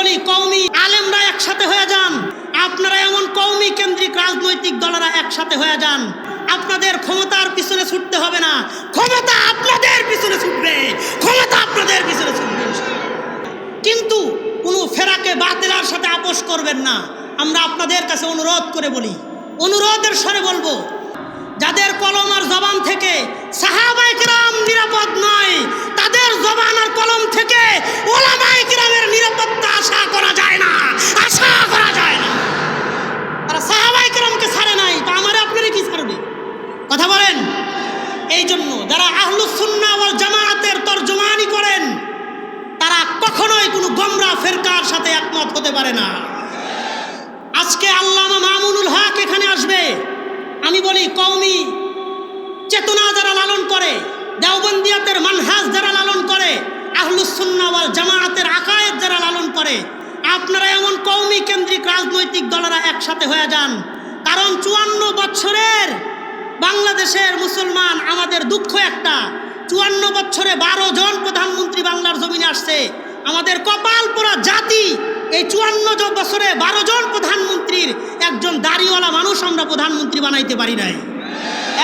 বলি কৌমি আলেমরা একসাথে হয়ে যান। আপনারা এমন কৌমি কেন্দ্রিক রাজনৈতিক দলেরা একসাথে হয়ে যান। আপনাদের ক্ষমতার পিছনে ছুটতে হবে না। ক্ষমতা আপনাদের পিছনে ছুটবে। ক্ষমতা আপনাদের পিছনে ছুটবে। কিন্তু কোনো ফেরাকে বাতিলার সাথে আপোষ করবেন না। আমরা আপনাদের কাছে অনুরোধ করে বলি। অনুরোধের স্বরে বলব যাদের কলম আর জবান থেকে সাহাবাই কিরাম নিরাপদ নয়, তাদের জবান আর কলম থেকে ওলামাই কিরামের নিরাপত্তা আশা করা যায় না, আশা করা যায় না। তারা সাহাবাই কিরামকে ছাড়ে নাই, তো আমার আপনারই কি ছাড়বে? কথা বলেন। এই জন্য যারা আহলুসুন্না ওয়াল জামায়াতের তর্জমানি করেন, তারা কখনোই কোনো গমরা ফেরকার সাথে একমত হতে পারে না। আজকে আল্লামা মামুনুল হক এখানে আসবে। আমি বলি, কওমি, চেতনা যারা লালন করে, দেওবন্দিয়াতের মানহাজ যারা লালন করে, আহলুসুন্না ওয়াল জামায়াতের আকায়েত যারা লালন করে, আপনারা এমন কওমি কেন্দ্রিক রাজনৈতিক দলেরা একসাথে হয়ে যান। কারণ চুয়ান্ন বছরের বাংলাদেশের মুসলমান আমাদের দুঃখ একটা। চুয়ান্ন বছরে বারো জন প্রধানমন্ত্রী বাংলার জমিনে আসছে। আমাদের কপাল পোড়া জাতি এই চুয়ান্ন বছরে বারো জন প্রধানমন্ত্রীর একজন দাড়িওয়ালা মানুষ আমরা প্রধানমন্ত্রী বানাইতে পারি নাই।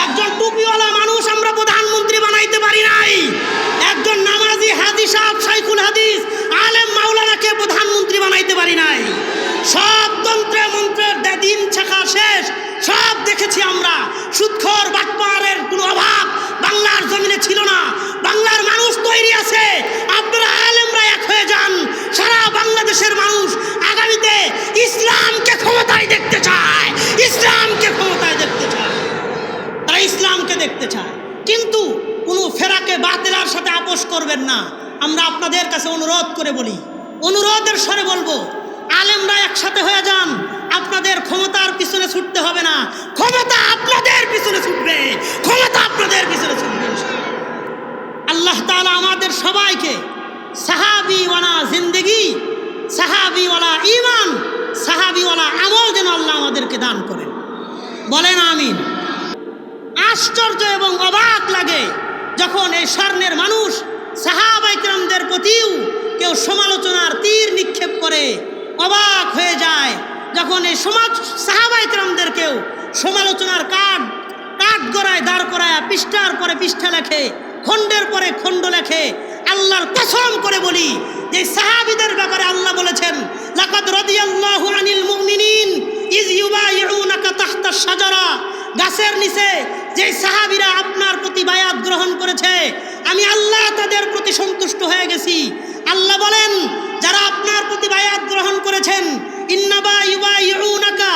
একজন টুপিওয়ালা মানুষ আমরা প্রধানমন্ত্রী বানাইতে পারি নাই। একজন নামাজি হাদিস সাইকুল হাদিস, আলেম মাওলানাকে প্রধানমন্ত্রী বানাইতে পারি নাই। সব তন্ত্রে মন্ত্রের দিন শেখা শেষ, সব দেখেছি আমরা। সুৎখর বাটপারের কোনো অভাব বাংলার জমিনে ছিল না। বাংলার মানুষ তৈরি করবেন না। আমরা আপনাদের কাছে অনুরোধ করে বলি। অনুরোধের স্বরে বলব, আলেমরা একসাথে হয়ে যান। আপনাদের ক্ষমতার পিছনে ছুটতে হবে না। ক্ষমতা আপনাদের পিছনে ছুটবে। ক্ষমতা আপনাদের পিছনে ছুটবে আল্লাহ তাআলা আমাদের সবাইকে সাহাবিওয়ালা জিন্দগি, সাহাবিওয়ালা ইমান সাহাবিওয়ালা আমল যেন আল্লাহ আমাদেরকে দান করেন। বলেন আমিন। আশ্চর্য এবং অবাক লাগে যখন এই স্বর্ণের মানুষ সাহাবাইকরামদের প্রতিও কেউ সমালোচনার তীর নিক্ষেপ করে অবাক হয়ে যায়। যখন এই সমাজ সাহাবাইকরামদের কেউ সমালোচনার কাঠ কাঠ গড়ায় দাঁড় করায় পৃষ্ঠার পরে পৃষ্ঠা লেখে, খণ্ডের পরে খণ্ড লেখে, আল্লাহর কসম করে বলি, যে সাহাবিদের ব্যাপারে আল্লাহ বলেছেন, লাকাদ রাদিয়াল্লাহু আনিল মুমিনিন ইজ ইউবাইউনাকা তাহতা শাজারা। গাছের নিচে যে সাহাবিরা আপনার প্রতি বায়াত গ্রহণ করেছে আমি আল্লাহ তাদের প্রতি সন্তুষ্ট হয়ে গেছি। আল্লাহ বলেন, যারা আপনার প্রতি বায়াত গ্রহণ করেছেন ইন্নাবা ইউবাইউনাকা,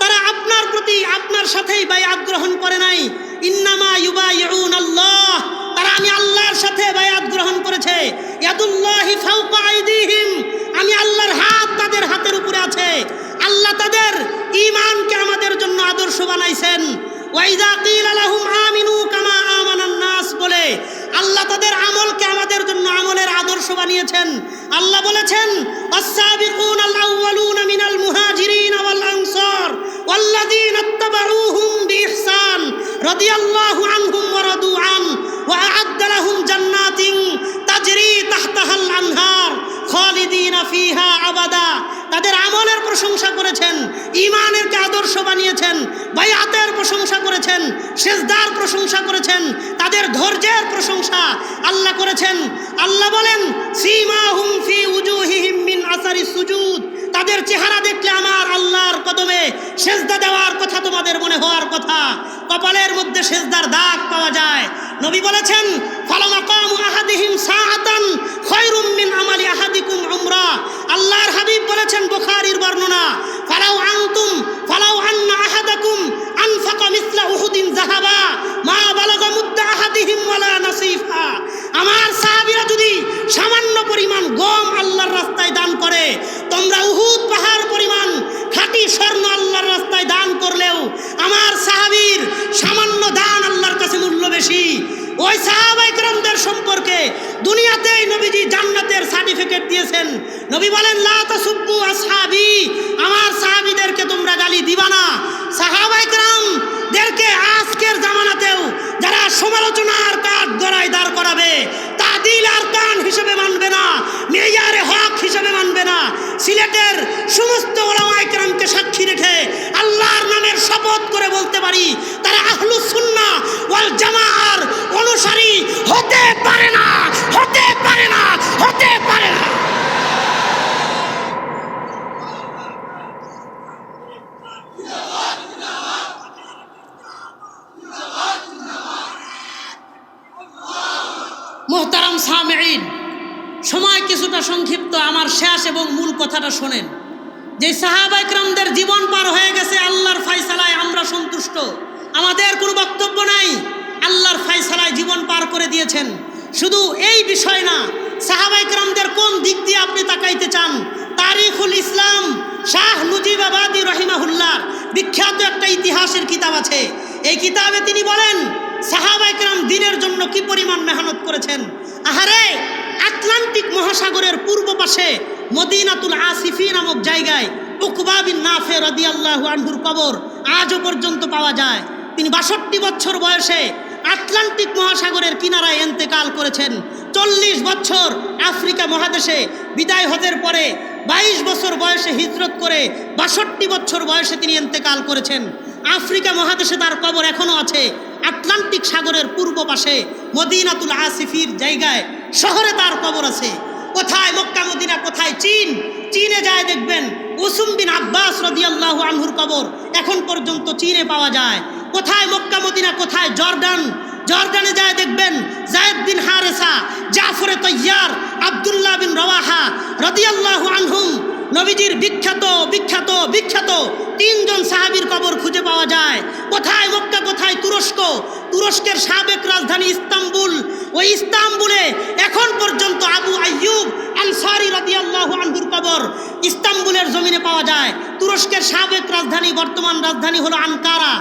তারা আপনার প্রতি আপনার সাথেই বায়াত গ্রহণ করে নাই। ইন্নামা ইউবা ইউন আল্লাহ তারা আমি আল্লাহর সাথে বায়াত গ্রহণ করেছে। ইয়াদুল্লাহি ফাওকা আইদিহিম, আমি আল্লাহর হাত তাদের হাতের উপরে আছে। আল্লাহ তাদের ঈমানকে আমাদের জন্য আদর্শ বানাইছেন। ওয়াইদা কিল লাহুম আমিনু কামা নাস বলে আল্লাহ তাদের আমলকে আমাদের জন্য আমলের আদর্শ বানিয়েছেন। আল্লাহ বলেছেন, আস-সাবিকুন আল-আউওয়ালুন মিনাল মুহাজিরিন ওয়াল আনসার ওয়াল্লাযীনা ইত্তাবাউহুম বিইহসান রাদিয়াল্লাহু আনহুম ওয়া রাদু আন ওয়া আ'আদ্দা লাহুম জান্নাতিন তাজরি তাহতাহাল আনহার খালিদিনা ফিহা আবাদা। তাদের আমলের প্রশংসা করেছেন ইমানেরকে আদর্শ বানিয়েছেন, বায়াতের প্রশংসা করেছেন, সেজদার প্রশংসা করেছেন, তাদের ধৈর্যের প্রশংসা আল্লাহ করেছেন। আল্লাহ বলেন, সীমাহুম ফি উজুহিহিম মিন আসারি সুজুদ। তাদের চেহারা দেখলে আমার আল্লাহর কদমে সেজদা দেওয়ার কথা তোমাদের মনে হওয়ার কথা। কপালের মধ্যে সেজদার দাগ পাওয়া যায়। নবী বলেছেন ফালামাকাম আহাদিহিম সাআতান খায়রুম মিন আমালি আহাদিকুম উমরা। আল্লাহর হাবিব বলেছেন বুখারীর বর্ণনা, ফালাউ আনতুম, ফালাউ আন্না আহাদাকুম আনফাকা মিসলা উহুদিন যাহাবা, মা বালাগা মুদ্দা আহাদিহিম ওয়ালা নাসিফা। আমার সাহাবীরা যদি সামান্য পরিমাণ গম আল্লাহর রাস্তায় দান করে তোমরা উহুদ পাহাড় পরিমাণ খাঁটি স্বর্ণ আল্লাহর রাস্তায় দান করলেও আমার সাহাবীর সামান্য দান আল্লাহর কাছে মূল্য বেশি ওই সাহাবাইকরামদের সম্পর্কে দুনিয়াতেই নবীজি জান্নাতের সার্টিফিকেট দিয়েছেন নবী আসহাবি, আমার সাহাবীদেরকে তোমরা গালি দিবা না। সাহাবাইকরাম দেরকে আজকের জামানাতেও যারা সমালোচনার কাঠ গড়ায় দাঁড় করাবে তাদিল আর কান হিসেবে মানবে না, মেয়ারে হক হিসেবে মানবে না। সিলেটের সমস্ত ওলামাইকরামকে সাক্ষী রেখে আল্লাহর নামের শপথ করে বলতে পারি, তারা আহলুস সুন্নাহ ওয়াল জামাআর অনুসারী হতে পারে না হতে পারে না হতে পারে না মোহতারাম সামেইন সময় কিছুটা সংক্ষিপ্ত আমার শেষ এবং মূল কথাটা শোনেন। যে সাহাবাইকরামদের জীবন পার হয়ে গেছে, আল্লাহর ফাইসালায় আমরা সন্তুষ্ট। আমাদের কোনো বক্তব্য নাই। আল্লাহর ফাইসালায় জীবন পার করে দিয়েছেন। শুধু এই বিষয় না সাহাবাইকরামদের কোন দিক দিয়ে আপনি তাকাইতে চান? তারিখুল ইসলাম শাহ মুজিবাবাদী রহিমাহুল্লাহ বিখ্যাত একটা ইতিহাসের কিতাব আছে। এই কিতাবে তিনি বলেন সাহাবাইকরাম দিনের জন্য কি পরিমাণ মেহনত করেছেন? আহারে, আটলান্টিক মহাসাগরের পূর্ব পাশে মদিনাতুল আসিফি নামক জায়গায় উকবা বিন নাফে রদিয়াল্লাহু আনহুর কবর আজও পর্যন্ত পাওয়া যায়। তিনি বাষট্টি বছর বয়সে আটলান্টিক মহাসাগরের কিনারায় এন্তেকাল করেছেন। চল্লিশ বছর আফ্রিকা মহাদেশে বিদায় হজের পরে বাইশ বছর বয়সে হিজরত করে বাষট্টি বছর বয়সে তিনি এন্তেকাল করেছেন। আফ্রিকা মহাদেশে তার কবর এখনও আছে। আটলান্টিক সাগরের পূর্ব পাশে মদিনাতুল আসিফির জায়গায় শহরে তার কবর আছে। কোথায়? মক্কা, মদিনা কোথায়? চীন। চীনে যায়, দেখবেন উসুম বিন আব্বাস রদিয়াল্লাহু আনহুর কবর এখন পর্যন্ত চীনে পাওয়া যায়। কোথায়? মক্কা, মদিনা কোথায়? জর্ডান। জর্ডানে যায়, দেখবেন জায়েদ বিন হারেসা, জাফরে তৈয়ার, আবদুল্লাহ বিন রওয়াহা রদিয়াল্লাহু আনহুম নবীজির বিখ্যাত বিখ্যাত বিখ্যাত তিনজন সাহাবীর কবর খুঁজে পাওয়া যায়। কোথায়? মক্কা কোথায়? তুরস্ক। তুরস্কের সাবেক রাজধানী ইস্তাম্বুল। ওই ইস্তাম্বুলে এখন পর্যন্ত আবু আইয়ুব আনসারি কবর ইস্তাম্বুলের জমিনে পাওয়া যায়। তুরস্কের সাবেক রাজধানী, বর্তমান রাজধানী হলো আনকারা।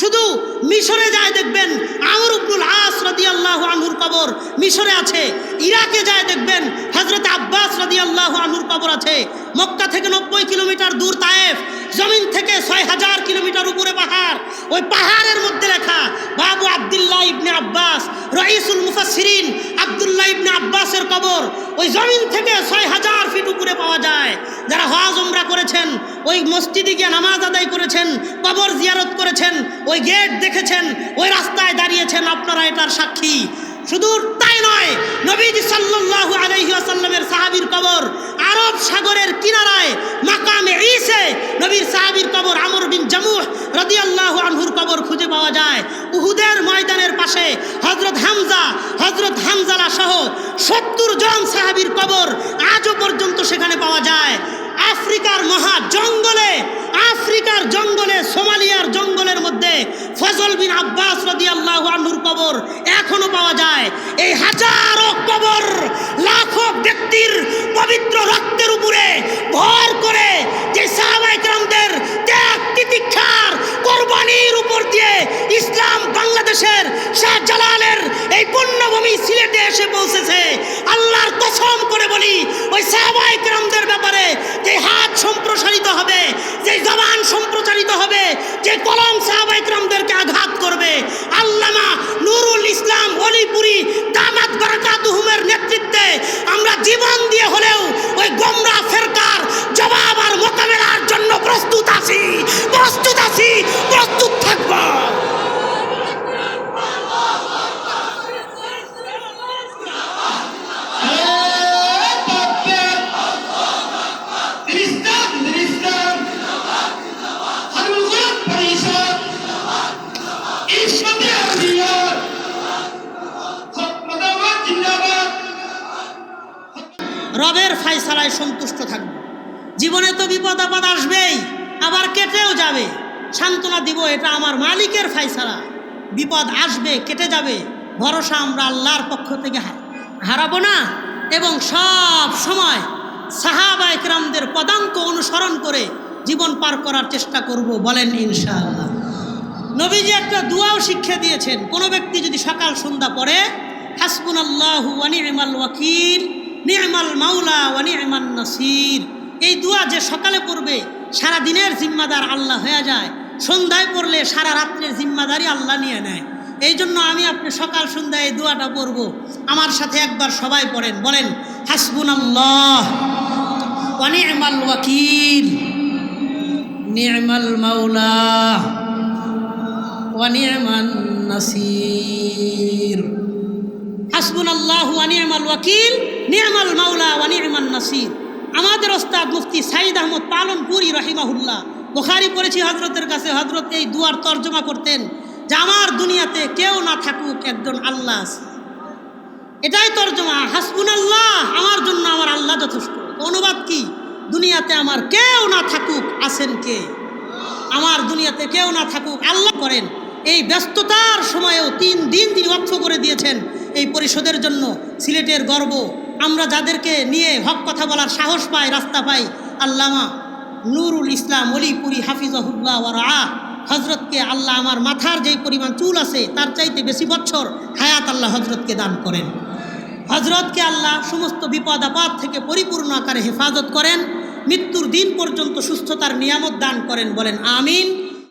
শুধু মিশরে যায় দেখবেন, আমর উবনুল আস রাদিয়াল্লাহু আনহুর কবর মিশরে আছে। ইরাকে যায় দেখবেন হজরত আব্বাস রাদিয়াল্লাহু আনহুর কবর আছে। মক্কা থেকে নব্বই কিলোমিটার দূর তায়েফ। জমিন থেকে ছয় হাজার কিলোমিটার উপরে পাহাড়। ওই পাহাড়ের মধ্যে লেখা, বাবু আবদুল্লাহ ইবনে আব্বাস, রইসুল মুফাসসিরিন আবদুল্লাহ ইবনে আব্বাসের কবর। ওই জমিন থেকে ছয় হাজার ফিট উপরে পাওয়া যায়। যারা হজ, উমরা করেছেন, ওই মসজিদে গিয়ে নামাজ আদায় করেছেন, কবর জিয়ারত করেছেন, ওই গেট দেখেছেন, ওই রাস্তায় দাঁড়িয়েছেন, আপনারা এটার সাক্ষী। শুধু তাই নয়। নবীজি সাল্লাল্লাহু আলাইহি ওয়াসাল্লামের সাহাবীর কবর আরব সাগরের কিনারায় মাকামে ঈসে নবীর সাহাবীর কবর আমর বিন জামুহ রাদিয়াল্লাহু আনহুর কবর খুঁজে পাওয়া যায়। উহুদের ময়দানের পাশে হযরত হামজা, হযরত হামজালা সহ সত্তর জন সাহাবীর কবর আজও পর্যন্ত সেখানে পাওয়া যায়। আফ্রিকার মহা জঙ্গলে, আফ্রিকার জঙ্গলে, সোমালিয়ার জঙ্গলের মধ্যে ফজল বিন আব্বাস রদিয়াল্লাহ আনুর কবর এখনও পাওয়া যায়। এই হাজারো কবর লাখো ব্যক্তির পবিত্র রক্তের উপরে ভর করে যে সাহাবাইকরামদের সম্প্রচারিত হবে যে কলম সাহাবাইকরামদেরকে জীবনে তো বিপদ আপদ আসবেই, আবার কেটেও যাবে। সান্ত্বনা দিব, এটা আমার মালিকের ফায়সালা বিপদ আসবে, কেটে যাবে, ভরসা আমরা আল্লাহর পক্ষ থেকে হার- হারাবো না। এবং সব সময় সাহাবা একরামদের পদাঙ্ক অনুসরণ করে জীবন পার করার চেষ্টা করব বলেন ইনশাআল্লাহ। নবীজি একটা দুয়াও শিক্ষা দিয়েছেন, কোনো ব্যক্তি যদি সকাল সন্ধ্যা পড়ে হাসবুন আল্লাহ ওয়ানিমাল ওয়াকিল নিয়মাল মাওলা ওয়ানিমান নাসির। এই দুয়া যে সকালে পড়বে, সারা দিনের জিম্মাদার আল্লাহ হয়ে যায়। সন্ধ্যায় পড়লে সারা রাত্রের জিম্মাদারি আল্লাহ নিয়ে নেয়। এই জন্য আমি আপনি সকাল, সন্ধ্যায় এই দুয়াটা পড়ব। আমার সাথে একবার সবাই পড়েন, বলেন হাসবুন আল্লাহ ওয়ানিমাল ওয়াকিল, নি'মাল মাওলা ওয়ানিমান নাসির। হাসবুনাল্লাহু, ওয়া নি'মাল ওয়াকিল, নি'মাল মাওলা, ওয়া নি'মান নাসির। আমাদের ওস্তাদ মুফতি সাইদ আহমদ পালনপুরি রহিমাহুল্লাহ। বোখারি পড়েছি হজরতের কাছে। হজরত এই দুয়ার তর্জমা করতেন যে আমার দুনিয়াতে কেউ না থাকুক একজন আল্লাহ। আছে এটাই তর্জমা। হাসবুন আল্লাহ আমার জন্য আমার আল্লাহ যথেষ্ট। অনুবাদ কি? দুনিয়াতে আমার কেউ না থাকুক, আছেন কে? আমার দুনিয়াতে কেউ না থাকুক, আল্লাহ করেন। এই ব্যস্ততার সময়েও তিন দিন তিনি ওয়াকফ করে দিয়েছেন এই পরিষদের জন্য। সিলেটের গর্ব। আমরা যাদেরকে নিয়ে হক কথা বলার সাহস পাই, রাস্তা পাই, আল্লামা নুরুল ইসলাম অলিপুরি হাফিজাহুল্লাহ ওয়ারা হজরতকে আল্লাহ আমার মাথার যেই পরিমাণ চুল আছে, তার চাইতে বেশি বছর হায়াত আল্লাহ হজরতকে দান করেন। হজরতকে আল্লাহ সমস্ত বিপদ আপদ থেকে পরিপূর্ণ আকারে হেফাজত করেন, মৃত্যুর দিন পর্যন্ত সুস্থতার নিয়ামত দান করেন, বলেন আমিন।